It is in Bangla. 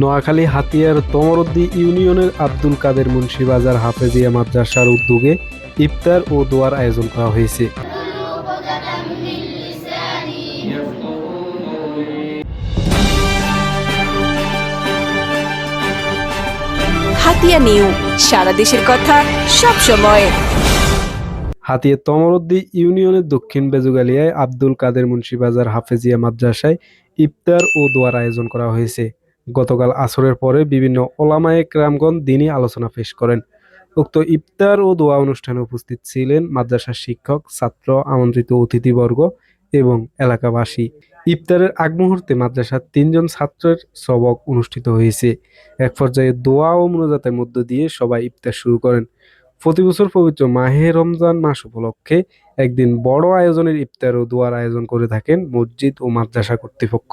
নোয়াখালী হাতিয়ার তমরদ্দি ইউনিয়নের আব্দুল কাদের মুন্সিবাজার হাফেজিয়া মাদ্রাসার উদ্যোগে ইফতার ও দোয়ার আয়োজন করা হয়েছে। হাতিয়া নিউ সারা দেশের কথা সব সময়। হাতিয়া তমরদ্দি ইউনিয়নের দক্ষিণ বেজুগালিয়ায় আব্দুল কাদের মুন্সিবাজার হাফেজিয়া মাদ্রাসায় ইফতার ও দোয়ার আয়োজন করা হয়েছে। গতকাল আসরের পরে বিভিন্ন ওলামায়ে ক্রামগণ দিনী আলোচনা পেশ করেন। উক্ত ইফতার ও দোয়া অনুষ্ঠানে উপস্থিত ছিলেন মাদ্রাসার শিক্ষক, ছাত্র, আমন্ত্রিত অতিথিবর্গ এবং এলাকাবাসী। ইফতারের আগ মুহূর্তে মাদ্রাসার তিনজন ছাত্রের সবক অনুষ্ঠিত হয়েছে। এক পর্যায়ে দোয়া ও মনোজাতের মধ্য দিয়ে সবাই ইফতার শুরু করেন। প্রতি বছর পবিত্র মাহে রমজান মাস উপলক্ষে একদিন বড় আয়োজনের ইফতার ও দোয়ার আয়োজন করে থাকেন মসজিদ ও মাদ্রাসা কর্তৃপক্ষ।